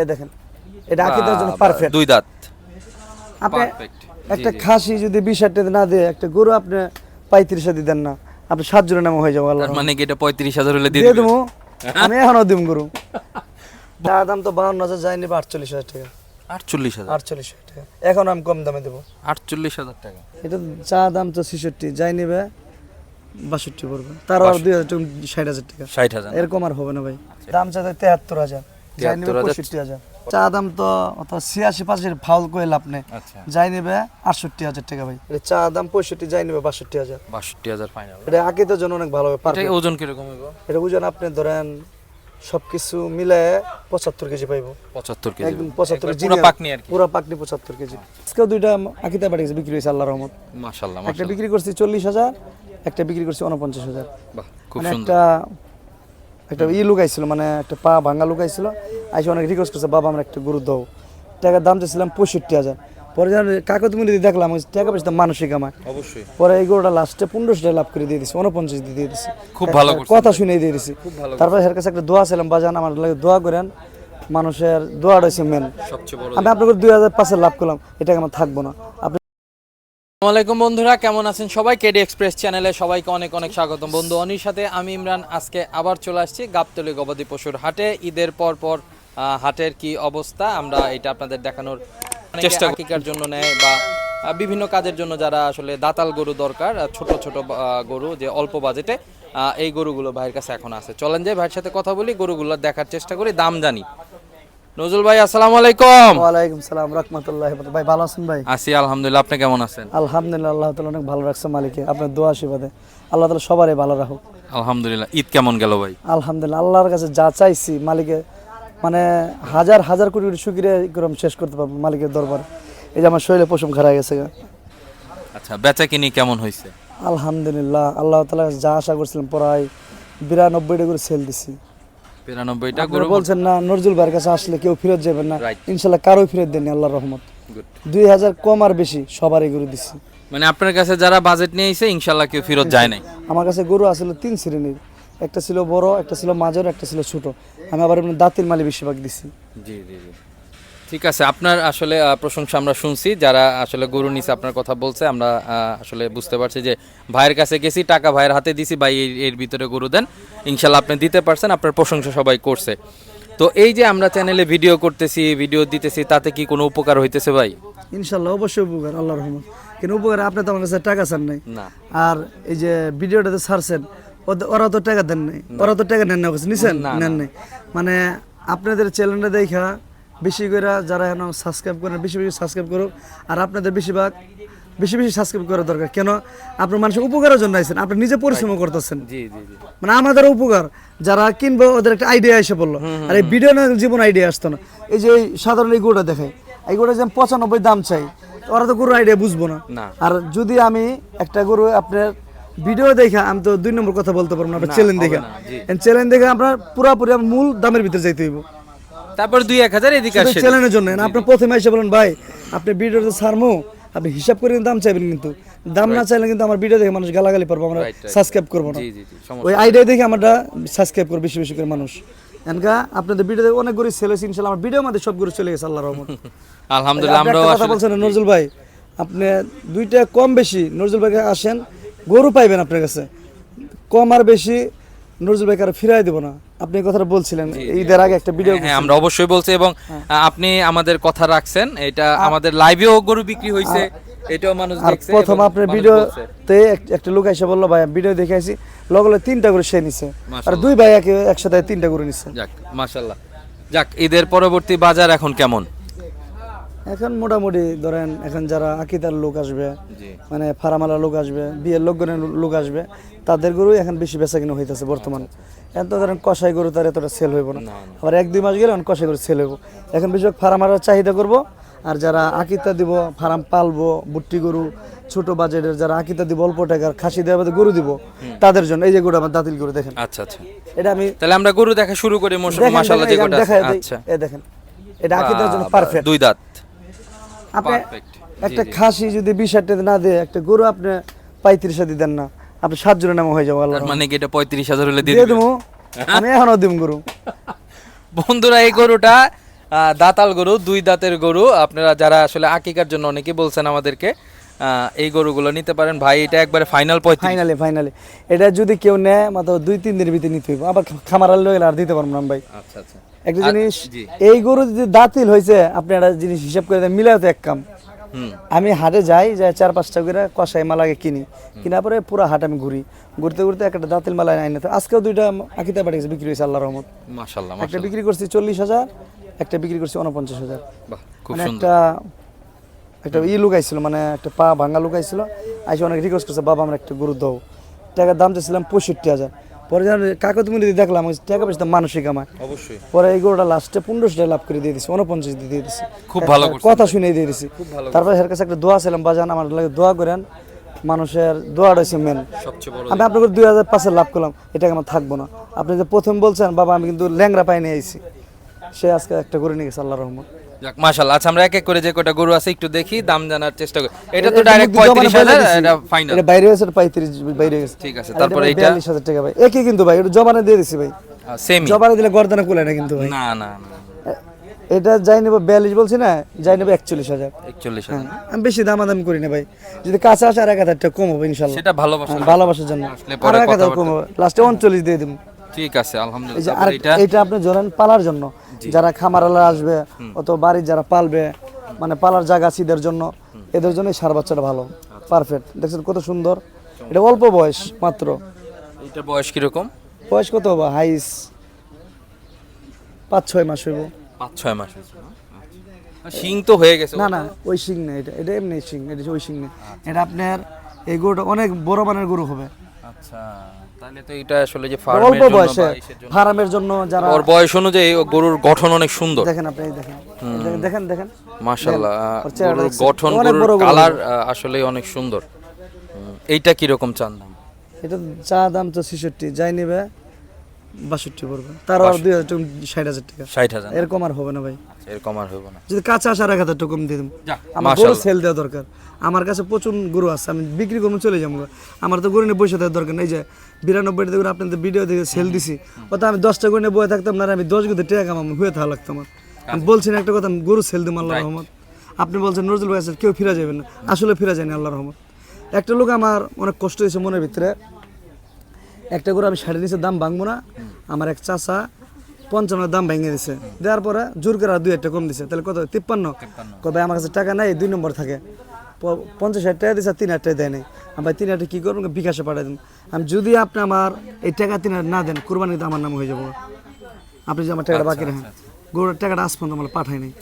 এ দেখেন এটা আকিদার জন্য পারফেক্ট দুই দাঁত। আপনি একটা খাসি যদি বিশ হাজার না দিয়ে একটা গরু আপনি পঁয়ত্রিশ হাজার দিতেন না। আপনি সাত জনের নামে হয়ে যাব আল্লাহ মানে কি এটা পঁয়ত্রিশ হাজার হলে দিয়ে দেবো। আমি এখনও দিম গরু। তার দাম তো বাউন্ন হাজার যায়নি আটচল্লিশ হাজার টাকা। আটচল্লিশ হাজার? আটচল্লিশ হাজার টাকা। এখন আমি কম দামে দেবো। আটচল্লিশ হাজার টাকা। এটা চা দাম তো ছেষট্টি যাই নিবে বাষট্টি পড়বে। তার আর দুই হাজার টাকা ষাট হাজার টাকা। ষাট হাজার। এরকম আর হবে না ভাই। দাম চাইতে তেহাত্তর হাজার। যাই নিবে 73,000 পঁয়ষট্টি হাজার। চা দাম তো অত ছিয়াশি পাঁচের ফাউল করে লাভ নেই। আচ্ছা। যাই নিবে আটষট্টি হাজার টাকা ভাই। এটা চা দাম পঁয়ষট্টি যাই নিবে বাষট্টি হাজার। বাষট্টি হাজার ফাইনাল এটা জন্য অনেক ভালো হবে ওজন কীরকম এটা বুঝেন আপনি ধরেন সবকিছু মিলে পঁচাত্তর কেজি পাইবো। পঁচাত্তর কেজি। একদম পঁচাত্তর পুরো পাকনি আর পুরো পাকনি পঁচাত্তর কেজি। আজকেও দুইটা আকিতা বাড়ি গেছে বিক্রি হয়েছে আল্লাহ রহমত। মাশাল্লাহ একটা বিক্রি করছি চল্লিশ হাজার একটা বিক্রি করছি উনপঞ্চাশ হাজার। বাহ খুব সুন্দর। একটা একটা ই লুকাইছিল মানে একটা পা ভাঙা লুকাইছিল। আইসে অনেক রিকোয়েস্ট করছে বাবা আমরা একটা গরু দাও। টাকার দাম চাইছিলাম পঁয়ষট্টি হাজার। পরে কাকত মিলে দেখলাম টাকা পয়সা মানসিক আমার। অবশ্যই। পরে এই গরুটা লাস্টে পনেরোশো টাকা লাভ করে দিয়ে দিছি উনপঞ্চাশ দিয়ে দিয়ে দিছি। খুব ভালো কথা শুনে দিয়ে দিছি। তারপরে এর কাছে একটা দোয়া ছিলাম বাজান আমার লাগে দোয়া করেন মানুষের দোয়া রয়েছে মেন আমি আপনাকে দুই হাজার পাঁচের লাভ করলাম এটাকে আমার থাকব না। আপনি আসসালামু আলাইকুম বন্ধুরা কেমন আছেন সবাই? কেডি এক্সপ্রেস চ্যানেলে সবাইকে অনেক অনেক স্বাগতম। বন্ধু অনির সাথে আমি ইমরান। আজকে আবার চলে আসছি গাবতলী গবাদি পশুর হাটে। ঈদের পর পর হাটের কি অবস্থা আমরা এটা আপনাদের দেখানোর চেষ্টা হাকিকার জন্য নেয় বা বিভিন্ন কাজের জন্য যারা আসলে দাতাল গরু দরকার ছোট ছোট গরু যে অল্প বাজেটে এই গরুগুলো ভাইয়ের কাছে এখন আছে। চলেন যে ভাইয়ের সাথে কথা বলি গরুগুলো দেখার চেষ্টা করি দাম জানি। নজরুল ভাই আসসালামু আলাইকুম। ওয়ালাইকুম সালাম রহমতুল্লাহ ভাই ভালো আছেন ভাই? আছি আলহামদুলিল্লাহ। আপনি কেমন আছেন? আলহামদুলিল্লাহ আল্লাহ তালা অনেক ভালো রাখছে মালিকে। আপনার দোয়া আশীর্বাদে। আল্লাহ তালা সবারই ভালো রাখুক। আলহামদুলিল্লাহ। ঈদ কেমন গেল ভাই? আলহামদুলিল্লাহ আল্লাহর কাছে যা চাইছি মালিকে মানে হাজার হাজার কোটি কোটি শুকিরে এরকম শেষ করতে পারব মালিকের দরবার। এই যে আমার শরীরে পশম খারাপ গেছে আচ্ছা বেচা কিনি কেমন হয়েছে আলহামদুলিল্লাহ আল্লাহ তালা যা আশা করছিলাম প্রায় বিরানব্বইটা করে সেল দিছি। বিরানব্বইটা আপনারা বলছেন না নজরুল ভাইয়ের কাছে আসলে কেউ ফেরত যাবেন না. ইনশাল্লাহ কারোই ফেরত দেননি আল্লাহর রহমত। দুই হাজার কম আর বেশি সবারই গরু দিছি। মানে আপনার কাছে যারা বাজেট নিয়ে এসে ইনশাল্লাহ কেউ ফেরত যায় নাই? আমার কাছে গরু আসলে তিন শ্রেণির। একটা ছিল বড় একটা ছিল মাঝের একটা ছিল ছোট। আমি আবার দাঁতের মালি বেশিরভাগ দিছি। জি জি জি। ঠিক আছে আপনার আসলে প্রশংসা আমরা শুনছি। যারা আসলে গরু নিচে আপনার কথা বলছে আমরা আসলে বুঝতে পারছি যে ভাইয়ের কাছে গেছি টাকা ভাইয়ের হাতে দিছি ভাই এর- ভিতরে গরু দেন। ইনশাল্লাহ আপনি দিতে পারছেন আপনার প্রশংসা সবাই করছে। তো এই যে আমরা চ্যানেলে ভিডিও করতেছি ভিডিও দিতেছি তাতে কি কোনো উপকার হইতেছে ভাই? ইনশাল্লাহ অবশ্যই উপকার আল্লাহ রহমান কিন্তু উপকার আপনি তো আমার কাছে টাকা চান নাই। না। আর এই যে ভিডিওটাতে ছাড়ছেন ওরা তো টাকা দেন নাই। ওরা তো টাকা নেন না নিছেন নেন নাই। মানে আপনাদের চ্যানেলটা দেখা বেশি করে যারা এখন সাবস্ক্রাইব করেন বেশি বেশি সাবস্ক্রাইব করুক। আর আপনাদের বেশিরভাগ বেশি বেশি সাবস্ক্রাইব করা দরকার। কেন? আপনার মানুষের উপকারের জন্য আইছেন আপনি নিজে পরিশ্রম করতেছেন। মানে আমাদের উপকার যারা কিনবে ওদের একটা আইডিয়া এসে পড়ল। আর এই ভিডিও না জীবন আইডিয়া আসতো না। এই যে সাধারণ এই গরুটা দেখাই এই গরুটা যে পঁচানব্বই দাম চাই ওরা তো গরুর আইডিয়া বুঝব না। আর যদি আমি একটা গরু আপনার ভিডিও দেখা আমি তো দুই নম্বর কথা বলতে পারব না আপনার চ্যালেঞ্জ দেখা। চ্যালেঞ্জ দেখে আপনার পুরাপুরি মূল দামের ভিতরে যাইতে হইব। তারপর দুই এক হাজার এদিকে আসে। চ্যালেঞ্জের জন্য। না আপনি প্রথমে এসে বলেন ভাই আপনি ভিডিওতে ছাড়মু। আপনি হিসাব করে দাম চাইবেন কিন্তু। দাম না চাইলে কিন্তু আমার ভিডিও দেখে মানুষ গালাগালি পারব আমরা. সাবস্ক্রাইব করব না। জি জি জি ওই আইডিয়া দেখে আমরা সাবস্ক্রাইব করব বেশি বেশি করে মানুষ। এনকা আপনাদের ভিডিও দেখে অনেক গরু সেল হয়েছে ইনশাল্লাহ। আমার ভিডিও মধ্যে সব গরু চলে গেছে আল্লাহ রহমত। আলহামদুলিল্লাহ কথা বলছেন নজরুল ভাই আপনি দুইটা কম বেশি নজরুল ভাইকে আসেন গরু পাইবেন আপনার কাছে। কম আর বেশি নজরুল ভাইকে আর ফিরাই দেবো না। আপনি কথাটা বলছিলেন ঈদের আগে একটা ভিডিও হ্যাঁ আমরা অবশ্যই বলছি এবং আপনি আমাদের কথা রাখছেন। এটা আমাদের লাইভেও গরু বিক্রি হয়েছে এটাও মানুষ দেখছে প্রথম আপনার। ভিডিওতে একটা লোক এসে বলল ভাই ভিডিও দেখে আসি লগে লগে তিনটা করে সে নিছে। আর দুই ভাই একে একসাথে তিনটা করে নিছে। যাক মাশাআল্লাহ। যাক ঈদের পরবর্তী বাজার এখন কেমন? এখন মোটামুটি ধরেন এখন যারা আকিতার লোক আসবে মানে ফারামালা লোক আসবে বিয়ের লোকগণের লোক আসবে তাদের গরু এখন বেশি বেচা কিনা হইতেছে বর্তমান। এখন তো ধরেন কষাই গরু তার এতটা সেল হইব না। আবার এক দুই মাস গেলে এখন কষাই গরু সেল হইব। এখন বেশিরভাগ ফারামালার চাহিদা করব আর যারা আকিতা দিব ফার্ম পালবো বুট্টি গরু ছোট বাজেটের যারা আকিতা দিব অল্প টাকার খাসি দেওয়া বাদে গরু দিব তাদের জন্য এই যে গরু আমার দাতিল গরু দেখেন। আচ্ছা আচ্ছা। এটা আমি তাহলে আমরা গরু দেখা শুরু করি দেখেন, মাশাল্লাহ যে গোটা আচ্ছা। এই দেখেন এটা আকিতার জন্য পারফেক্ট দুই দাঁত। আপনি একটা খাসি যদি বিশ হাজার না দিয়ে একটা গরু আপনি পঁয়ত্রিশ হাজার দিতেন না। আপনি সাত জনের নামে হয়ে যাব আল্লাহ মানে কি এটা পঁয়ত্রিশ হাজার হলে দিয়ে দেবো? আমি এখনও দিম গরু। বন্ধুরা এই গরুটা দাতাল গরু দুই দাঁতের গরু। আপনারা যারা আসলে আকিকার জন্য অনেকেই বলছেন আমাদেরকে আহ, এই গরুগুলো নিতে পারেন। ভাই এটা একবারে ফাইনাল ফাইনালি ফাইনালি এটা যদি কেউ নেয় মাত্র দুই তিন দিনের ভিতরে নিতে হইব। আবার খামার আর দিতে পারব না ভাই। আচ্ছা আচ্ছা। একটা জিনিস এই গরু যদি দাঁতিল হয়েছে আপনি একটা জিনিস হিসাব করে দেন মিলাতে এক কাম। আমি হাটে যাই যাই চার পাঁচটা করে কষাই মালাকে কিনি। কিনা পরে পুরো হাট আমি ঘুরি। ঘুরতে ঘুরতে একটা দাঁতিল মালা আইনে তো আজকেও দুইটা আকিতে পাঠিয়েছে বিক্রি হয়েছে আল্লাহ রহমত। একটা বিক্রি করছি চল্লিশ হাজার একটা বিক্রি করছি উনপঞ্চাশ হাজার। মানে একটা একটা ই লুকাইছিল মানে একটা পা ভাঙা লুকাইছিল। আইসে অনেক রিকোয়েস্ট করছে বাবা আমরা একটা গরু দাও। টাকার দাম চাইছিলাম পঁয়ষট্টি হাজার। পরে দেখলাম টাকা পয়সা মানসিক আমার। অবশ্যই। পরে এই গরুটা লাস্টে পনেরোশো লাভ করে দিয়ে দিছি উনপঞ্চাশ দিয়ে দিয়ে দিছি। খুব ভালো কথা শুনে দিয়ে দিছি। তারপরে এর কাছে একটা দোয়া ছিলাম বাজান আমার লাগে দোয়া করেন মানুষের দোয়াটা হচ্ছে মেন আমি আপনাকে দুই হাজার পাঁচের লাভ করলাম এটা আমার থাকব না। আপনি যে প্রথম বলছেন বাবা আমি কিন্তু ল্যাংরা পাই নিয়ে আইছি। সে আজকে একটা করে নিয়ে গেছে আল্লাহ রহমত। যাক আচ্ছা আমরা এক এক করে যে কয়টা গরু আছে একটু দেখি দাম জানার চেষ্টা করি। এটা তো ডাইরেক্ট মুখ দিয়ে পঁয়ত্রিশ জমানো হাজার বলে দিছি। এটা ফাইনাল এটা বাইরে বাইরে ঠিক আছে, তারপরে এটা? টাকা ভাই। একই কিন্তু ভাই এটা জমানে দিয়ে দিছি ভাই। সেমি জমানে দিলে গর্দানা কুলায় না কিন্তু ভাই। না না না এটা যাই নেব বিয়াল্লিশ বলছি না যাই নেব একচল্লিশ হাজার। একচল্লিশ হাজার আমি বেশি দামাদামি করি না ভাই। যদি কাছে আসে আর এক হাজার টাকা কম হবে ইনশাল্লাহ সেটা ভালোবাসা। হ্যাঁ, ভালোবাসার জন্য। আর এক হাজার কম হবে লাস্টে উনচল্লিশ দিয়ে দিব। ঠিক আছে আলহামদুলিল্লাহ। এটা এটা আপনি ধরেন পালার জন্য। যারা খামারালা আসবে অত বাড়ির যারা পালবে মানে পালার জায়গা সিদের জন্য এদের জন্যই সার বাচ্চাটা ভালো পারফেক্ট দেখছেন কত সুন্দর? এটা অল্প বয়স মাত্র। এটা বয়স কীরকম? বয়স কত হবে? হাইস পাঁচ ছয় মাস হইব। পাঁচ ছয় মাস? আচ্ছা। শিং তো হয়ে গেছে না না ওই শিং না এটা এটা এমনি শিং এটা ওই শিং না এটা আপনার এই গরুটা অনেক বড় মানের গরু হবে। আচ্ছা। তাহলে তো এটা আসলে যে অল্প বয়সে বা ইসের জন্য। ফার্মের জন্য যারা ওর বয়স অনুযায়ী গরুর গঠন অনেক সুন্দর। দেখেন আপনি দেখেন। এই দেখেন, দেখেন। দেখেন মাশাল্লাহ ওর চেহারা গরুর গঠন গরুর কালার আসলে অনেক সুন্দর। এইটা কীরকম চান দাম? এটা চা দাম তো ছেষট্টি যাই নেবে। বাষট্টি পড়বে। তার আর দুই হাজার টাকা ষাট হাজার টাকা। ষাট হাজার এরকম আর হবে না ভাই। আচ্ছা, এরকম আর হইব না। যদি কাছে আসার এক হাজার টাকা কম দিয়ে দেবো আমার গরু সেল দেওয়া দরকার। আমার কাছে প্রচুর গরু আছে আমি বিক্রি করব চলে যাব। আমার তো গরু নিয়ে বসে দেওয়ার দরকার নেই। যে বিরানব্বইটা করে আপনাদের ভিডিও দেখে সেল দিছি। ওটা আমি দশটা গরু নিয়ে বয়ে থাকতাম না আমি দশ গুতে টাকা কামাম হয়ে থাকা লাগতো আমার। আমি বলছি না একটা কথা গরু সেল দিম আল্লাহ রহমত। আপনি বলছেন নজরুল ভাই কেউ ফিরা যাবে না। আসলে ফিরা যায়নি আল্লাহ রহমত। একটা লোক আমার অনেক কষ্ট হয়েছে মনের ভিতরে। একটা করে আমি সাড়ে নিচে দাম ভাঙবো না। আমার এক চাচা পঞ্চান্ন দাম ভেঙে দিছে। দেওয়ার পরে জোর করে আর দুই একটা কম দিছে। তাহলে কত? তিপ্পান্ন। কবে আমার কাছে টাকা নাই দুই নম্বর থাকে। পঞ্চাশ হাজার টাকা দিছে আর তিন হাজার টাকা দেয় নাই আমি ভাই তিন হাজার কী করব? বিকাশে পাঠাই দিন। আমি যদি আপনি আমার এই টাকা তিন হাজার না দেন কোরবানিতে আমার নাম হয়ে যাব। আপনি যে আমার টাকাটা বাকি রাখেন। গরুর টাকাটা আজ পর্যন্ত আমার পাঠাই নাই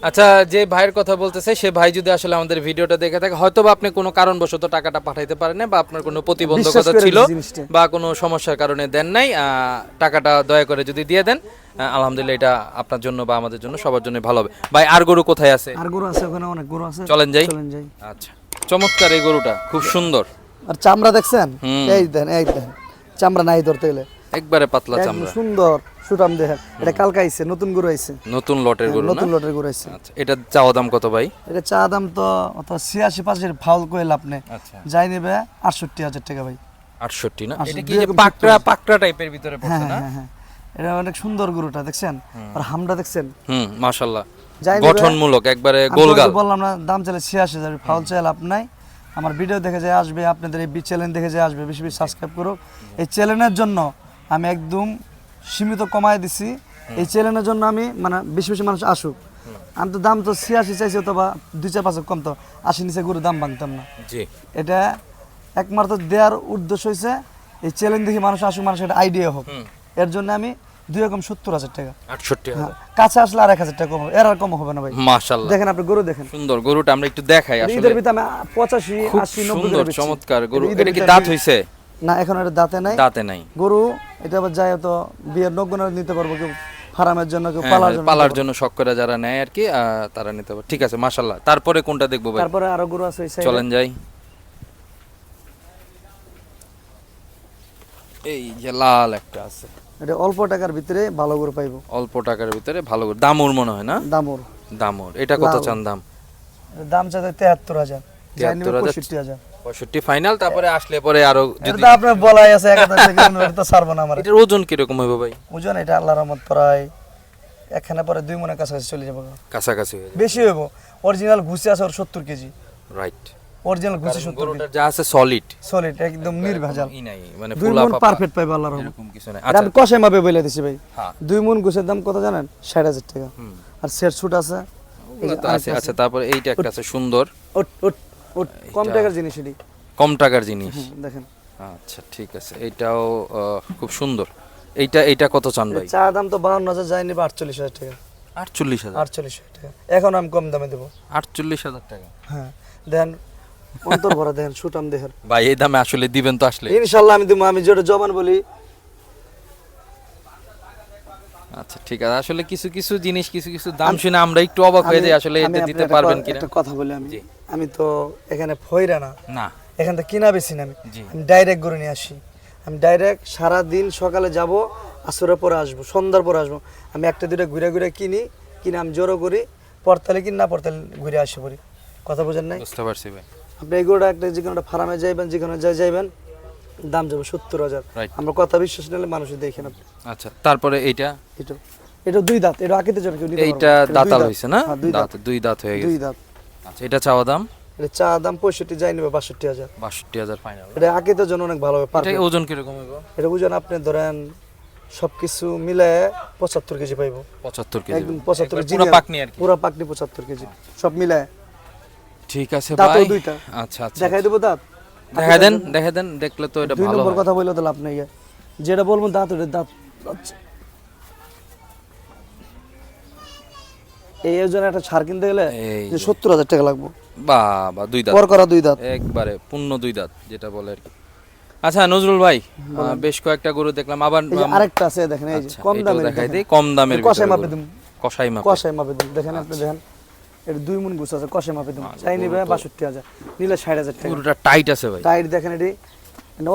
আচ্ছা যে ভাইয়ের কথা বলতেছে সে ভাই যদি আসলে আমাদের ভিডিওটা দেখে থাকে হয়তো বা আপনি কোনো কারণবশত টাকাটা পাঠাইতে পারেন না বা আপনার কোনো প্রতিবন্ধকতা ছিল বা কোনো সমস্যার কারণে দেন নাই টাকাটা দয়া করে যদি দিয়ে দেন আলহামদুলিল্লাহ এটা আপনার জন্য বা আমাদের জন্য সবার জন্য ভালো হবে। ভাই আর গরু কোথায় আছে? আর গরু আছে ওখানে অনেক গরু আছে। চলেন যাই। চলেন যাই। আচ্ছা চমৎকার এই গরুটা খুব সুন্দর। আর চামড়া দেখছেন? এই দেন এই দেন। চামড়া নাই ধরতে গেলে। একবারে পাতলা চামড়া। সুন্দর। সুটাম দেখেন এটা কালকে আইছে নতুন গরু আইছে। নতুন লটের গরু নতুন লটের গরু আইছে। আচ্ছা এটা চাওয়া দাম কত ভাই? এটা চা দাম তো অত ছিয়াশি পাঁচের ফাউল লাভ নেই। আচ্ছা। যাই নেবে আটষট্টি হাজার টাকা ভাই। আটষট্টি না? এটা কি যে পাকড়া পাকড়া টাইপের ভিতরে হ্যাঁ পড়ছে না? হ্যাঁ হ্যাঁ। এটা অনেক সুন্দর গরুটা দেখছেন? আর হামটা দেখছেন? হুম নিবে- গঠনমূলক একবারে গোলগাল বললাম না দাম ছিয়াশি হাজার ফাউল চাই লাভ নাই। আমার ভিডিও দেখে যায় আসবে আপনাদের এই চ্যানেল দেখে যায় আসবে বেশি বেশি সাবস্ক্রাইব করুক। এই চ্যানেলের জন্য আমি একদম সীমিত কমায় দিছি। এই চ্যানেলের জন্য আমি মানে বেশি বেশি মানুষ আসুক। আমি তো দাম তো ছিয়াশি চাইছি অথবা দুই চার পাঁচ কম তো আশি নিচে গরু দাম ভাঙতাম না। এটা একমাত্র দেওয়ার উদ্দেশ্য হয়েছে এই চ্যালেঞ্জ দেখি মানুষ আসুক মানুষের একটা আইডিয়া হোক। এর জন্য আমি দুই রকম সত্তর হাজার টাকা। আটষট্টি হ্যাঁ, কাছে আসলে আর এক হাজার টাকা কম হবে এর আর কম হবে না ভাই। মাশাল্লাহ দেখেন আপনি গরু দেখেন। সুন্দর গরুটা আমরা একটু দেখাই আসলে। ঈদের ভিতরে আমি পঁচাশি আশি নব্বই সুন্দর চমৎকার গরু। এটা কি দাঁত হইছে? না এখন এটা দাঁতে নাই। দাঁতে নাই। গরু এটা আবার যায় তো বিয়ের নগ্ন নিতে পারব কেউ ফার্মের জন্য কেউ হ্যাঁ, পালার হ্যাঁ, জন্য পালার জন্য শখ করে যারা নেয় আর কি তারা নিতে পারে ঠিক আছে মাশাল্লাহ তারপরে কোনটা দেখব ভাই? তারপরে আরও গরু আছে চলেন যাই। এই যে লাল একটা আছে। এটা অল্প টাকার ভিতরে ভালো গরু পাইবো। অল্প টাকার ভিতরে ভালো করে দামুর মনে হয় না? দামুর। দামুর। এটা কত চান দাম? দাম চাইতে তেহাত্তর হাজার। 73,000 হাজার। পঁয়ষট্টি ফাইনাল তারপরে আসলে পরে আরও যদি আপনার বলাই আছে এক হাজার টাকা তো ছাড়বো না আমার। এটার ওজন কীরকম হইব ভাই? ওজন এটা আল্লাহ রহমত প্রায় একখানা পরে দুই মনের কাছাকাছি চলে যাব। কাছাকাছি হয়ে যাবে। বেশি হইব। অরিজিনাল ঘুষি আছে ওর সত্তর কেজি। রাইট অরিজিনাল ঘুষি সত্তর কেজি। যা আছে সলিড সলিড একদম নির্ভেজাল। নাই মানে দুই মন পারফেক্ট পাইবে আল্লাহর রহমত। এরকম কিছু নাই। আচ্ছা। আমি কষাই মাপে বলে দিছি ভাই। হ্যাঁ। দুই মন ঘুষের দাম কত জানেন? ষাট হাজার টাকা। আর সেট শুট আছে। আচ্ছা তারপরে এইটা একটা আছে সুন্দর। কম টাকার জিনিস এটি কম টাকার জিনিস। দেখেন। আচ্ছা ঠিক আছে। এইটাও আহ, খুব সুন্দর। এইটা এইটা কত চান ভাই? চা দাম তো বাউন্ন হাজার যায়নি বা আটচল্লিশ হাজার টাকা। আটচল্লিশ হাজার? আটচল্লিশ হাজার টাকা। এখন আমি কম দামে দেবো। আটচল্লিশ হাজার টাকা? হ্যাঁ দেখেন অন্তর ভরা সুটাম দেখেন ভাই এই দামে আসলে দিবেন তো আসলে। ইনশাল্লাহ আমি দেবো আমি যেটা জবান বলি। আচ্ছা ঠিক আছে। আসলে কিছু কিছু জিনিস কিছু কিছু দাম শুনে আমরা একটু অবাক হয়ে যাই আসলে এটা দিতে পারবেন কিনা? একটা কথা বলি আমি। জি। আমি তো এখানে ফইরা না। না। এখান থেকে কিনা বেশি না আমি। আমি ডাইরেক্ট গরু নিয়ে আসি। আমি ডাইরেক্ট সারা দিন সকালে যাব আসরের পরে আসব সন্ধ্যার পরে আসব। আমি একটা দুটা ঘুরে ঘুরে কিনি কিনে আমি জোরো করি পড়তালে কিন না পড়তালে ঘুরে আসি পড়ি কথা বোঝেন নাই? বুঝতে পারছি ভাই। আপনি এই গরুটা একটা যে কোনো একটা ফার্মে যাইবেন যেখানে যাই যাইবেন দাম যাবে সত্তর হাজার। আমরা কথা বিশ্বাস নিলে মানুষ দেখেন আপনি আচ্ছা তারপরে এইটা? এটা এটা দুই দাঁত এটা আকিতে পারবে। এইটা দাঁতাল দাঁত। হয়েছে না? হ্যাঁ, দাঁত। দুই দাঁত হয়ে গেছে। দুই দাঁত। আচ্ছা এটা চাওয়া দাম? এটা চা দাম পঁয়ষট্টি যাই নেবে বাষট্টি হাজার। বাষট্টি হাজার ফাইনাল এটা আকিতের জন্য অনেক ভালো হবে এটা ওজন কীরকম হইব? এটা বুঝেন আপনি ধরেন সবকিছু মিলে পঁচাত্তর কেজি পাইবো। পঁচাত্তর কেজি। একদম পঁচাত্তর একবার পুরো পাকনি আর কি। পুরো পাকনি পঁচাত্তর কেজি। সব মিলে। ঠিক আছে ভাই। দুইটা। আচ্ছা আচ্ছা। দেখাই দেবো দাঁত। দেখা দেন দেখা দেন দেখলে তো এটা ভালো কথা বললে তো লাভ নেই। যেটা বলব দাঁত ওটা দাঁত এই ওজনে একটা সার কিনতে গেলে যে। সত্তর হাজার টাকা লাগবে। বাবা দুই দাঁত। পর করা দুই দাঁত। একবারে পূর্ণ দুই দাঁত যেটা বলে আর কি। আচ্ছা নজরুল ভাই বেশ কয়েকটা গরু দেখলাম। আবার আরেকটা আছে দেখেন এই আচ্ছা, কম দামে দেখাই দিই কম দামের কষাই মাপে। দিম। কষাই মাপে। কষাই মাপে দিম। দেখেন আপনি দেখেন এটা দুই মন গুছ আছে কষাই মাপে দিম। চাই নিবে বাষট্টি হাজার নিলে ষাট হাজার টাকা। গরুটা টাইট আছে ভাই। টাইট দেখেন এটি।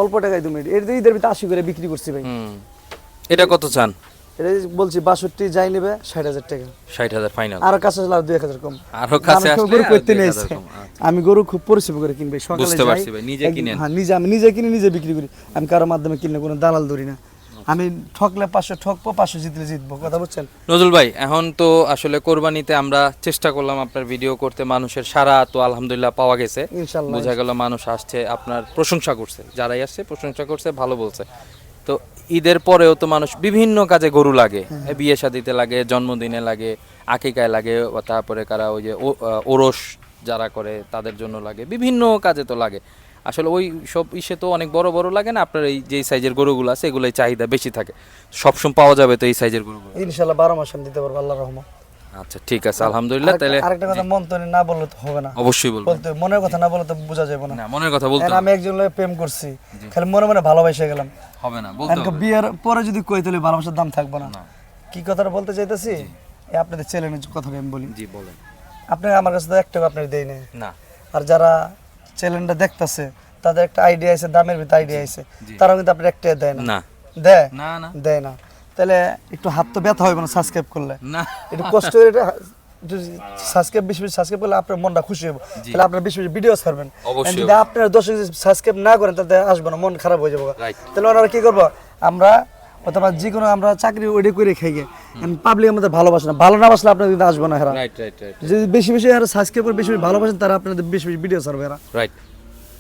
অল্প টাকায় তুমি এটি। ঈদের ভিতরে আশি করে বিক্রি করছি ভাই। এটা কত চান? এটা বলছি বাষট্টি যাই নেবে ষাট হাজার টাকা। ষাট হাজার ফাইনাল আর কাছে আসলে আর দুই হাজার কম। আরও কাছে আসলে গরু করতে নিয়ে। আচ্ছা। আমি গরু খুব পরিশ্রম করে কিনবে। সকালে যাই, নিজে কিনেন। হ্যাঁ নিজে আমি নিজে কিনে নিজে বিক্রি করি। আমি কারোর মাধ্যমে কিনলে কোনো দালাল ধরি না। আমি ঠকলে পাঁচশো ঠকবো পাঁচশো জিতলে জিতবো কথা বুঝছেন? নজরুল ভাই এখন তো আসলে কোরবানিতে আমরা চেষ্টা করলাম আপনার ভিডিও করতে। মানুষের সারা তো আলহামদুলিল্লাহ পাওয়া গেছে। বোঝা গেল মানুষ আসছে আপনার প্রশংসা করছে। যারাই আসছে প্রশংসা করছে ভালো বলছে। তো ঈদের পরেও তো মানুষ বিভিন্ন কাজে গরু লাগে। হ্যাঁ। বিয়ে শাদিতে লাগে জন্মদিনে লাগে আকিকায় লাগে তারপরে কারা ওই যে ওরস যারা করে তাদের জন্য লাগে বিভিন্ন কাজে তো লাগে। আসলে ওই সব ইসে তো অনেক বড় বড় লাগে না আপনার এই যে সাইজের গরুগুলো আছে এগুলোই চাহিদা বেশি থাকে। সবসময় পাওয়া যাবে তো এই সাইজের গরুগুলো। ইনশাল্লাহ বারো মাস দিতে পারব আল্লাহ রহমান আচ্ছা ঠিক আছে আলহামদুলিল্লাহ তাহলে আরেকটা কথা মন তো না বললে তো হবে না। অবশ্যই বলব। বলতে মনের কথা না বললে তো বোঝা যাবে না। না মনের কথা বলতে আমি একজন লোক প্রেম করছি। খালি মনে মনে ভালোবাসে গেলাম। হবে না বলতে হবে। বিয়ের পরে যদি কই তাহলে ভালোবাসার দাম থাকবে না। কি কথাটা বলতে চাইতেছি? আপনাদের চ্যালেঞ্জের কথাটা আমি বলি। জি বলেন। আপনি আমার কাছে তো এক টাকা আপনার দেয় না না। আর যারা চ্যানেলটা দেখতেছে তাদের একটা আইডিয়া আছে দামের ভিতরে আইডিয়া আছে। তারাও কিন্তু আপনার একটা দেয় না। না। দেয়? না না। দেয় না। তাহলে একটু হাত তো ব্যথা হবে না সাবস্ক্রাইব করলে? না। একটু কষ্ট করে এটা সাবস্ক্রাইব বেশি বেশি সাবস্ক্রাইব করলে আপনার মনটা খুশি হবে তাহলে আপনার বেশি বেশি ভিডিও ছাড়বেন। যদি আপনার দর্শক সাবস্ক্রাইব না করেন তাহলে আসবে না মন খারাপ হয়ে যাবে। তাহলে ওনারা কি করব? আমরা অথবা যে কোনো আমরা চাকরি ওইটা করে খাই গে পাবলিক আমাদের ভালোবাসে না। ভালো না বাসলে আপনার কিন্তু আসবে না হেরা যদি বেশি বেশি আর সাবস্ক্রাইব করে বেশি বেশি ভালোবাসেন তারা আপনাদের বেশি বেশি ভিডিও ছাড়বে এরা। রাইট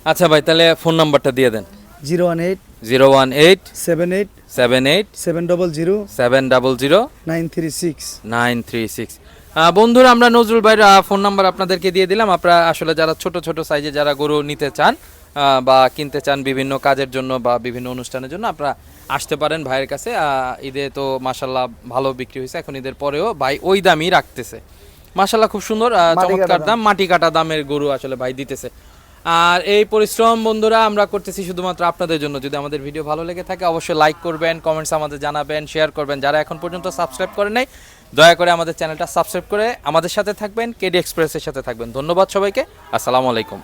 আচ্ছা ভাই তাহলে ফোন নাম্বারটা দিয়ে দেন। Zero one eight zero one eight seven eight seven eight seven double zero seven double zero nine three six nine three six বন্ধুরা আমরা নজরুল ভাইয়ের ফোন নাম্বার আপনাদেরকে দিয়ে দিলাম। আপনারা আসলে যারা ছোট ছোট সাইজে যারা গরু নিতে চান বা কিনতে চান বিভিন্ন কাজের জন্য বা বিভিন্ন অনুষ্ঠানের জন্য আপনারা আসতে পারেন ভাইয়ের কাছে। ঈদে তো মাসাল্লাহ ভালো বিক্রি হয়েছে এখন ঈদের পরেও ভাই ওই দামই রাখতেছে। মাসাল্লাহ খুব সুন্দর চমৎকার দাম মাটি কাটা দামের গরু আসলে ভাই দিতেছে। আর এই পরিশ্রম বন্ধুরা আমরা করতেছি শুধুমাত্র আপনাদের জন্য। যদি আমাদের ভিডিও ভালো লেগে থাকে, অবশ্যই লাইক করবেন কমেন্টস আমাদের জানাবেন শেয়ার করবেন। যারা এখন পর্যন্ত সাবস্ক্রাইব করে নাই, দয়া করে আমাদের চ্যানেলটা সাবস্ক্রাইব করে আমাদের সাথে থাকবেন। কেডি এক্সপ্রেসের সাথে থাকবেন। ধন্যবাদ সবাইকে। আসসালামু আলাইকুম।